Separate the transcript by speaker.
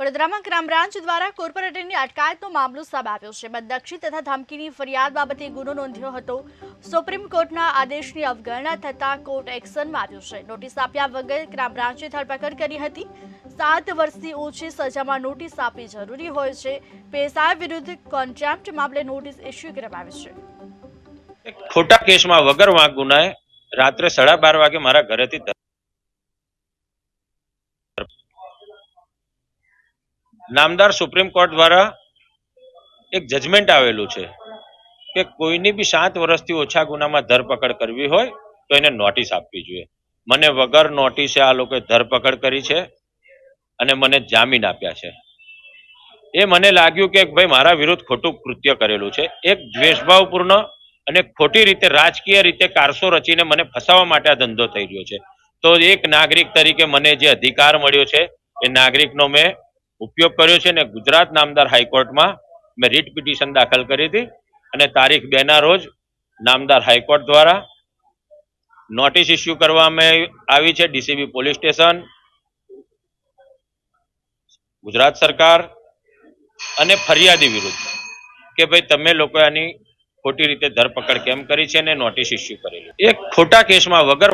Speaker 1: વડોદરામાં crime branch દ્વારા કોર્પોરેટરની અટકાયતનો મામલો સામે આવ્યો છે. બદનક્ષી તથા ધમકીની ફરિયાદ બાબતે ગુનો નોંધ્યો હતો. સુપ્રીમ કોર્ટના આદેશની અવગણના થતાં કોર્ટ એક્શનમાં આવ્યો છે. નોટિસ આપ્યા વગર ક્રાઇમ બ્રાન્ચે ધરપકડ કરી હતી. સાત વર્ષથી ઓછી સજામાં નોટિસ આપવી જરૂરી હોય છે. પીએસઆઈ વિરુદ્ધ કોન્ટ્રાક્ટ મામલે નોટિસ ઇસ્યુ કરવામાં આવી છે.
Speaker 2: ખોટા કેસમાં વગર વાંક ગુનાએ રાત્રે સાડા બાર વાગે મારા ઘરેથી નામદાર સુપ્રીમ કોર્ટ દ્વારા એક જજમેન્ટ આવેલું છે કે કોઈની બી સાત વર્ષથી ઓછા ગુનામાં ધરપકડ કરવી હોય તો એને નોટિસ આપવી જોઈએ. મને વગર નોટિસે આ લોકોએ ધરપકડ કરી છે અને મને જામીન આપ્યા છે. એ મને લાગ્યું કે ભાઈ મારા વિરુદ્ધ ખોટું કૃત્ય કરેલું છે. એક દ્વેષભાવપૂર્ણ અને ખોટી રીતે રાજકીય રીતે કારસો રચીને મને ફસાવવા માટે આ ધંધો થઈ રહ્યો છે. તો એક નાગરિક તરીકે મને જે અધિકાર મળ્યો છે, એ નાગરિકનો મેં ઉપયોગ કર્યો છે અને ગુજરાત નામદાર હાઈકોર્ટમાં મેં રીટ પિટિશન દાખલ કરી હતી અને તારીખ બે ના રોજ નામદાર હાઈકોર્ટ દ્વારા નોટિસ ઇસ્યુ કરવામાં આવી છે ડીસીબી પોલીસ સ્ટેશન, ગુજરાત સરકાર અને ફરિયાદી વિરુદ્ધ કે ભાઈ તમે લોકો આની ખોટી રીતે ધરપકડ કેમ કરી છે અને નોટિસ ઇસ્યુ કરેલી. એક ખોટા કેસમાં વગર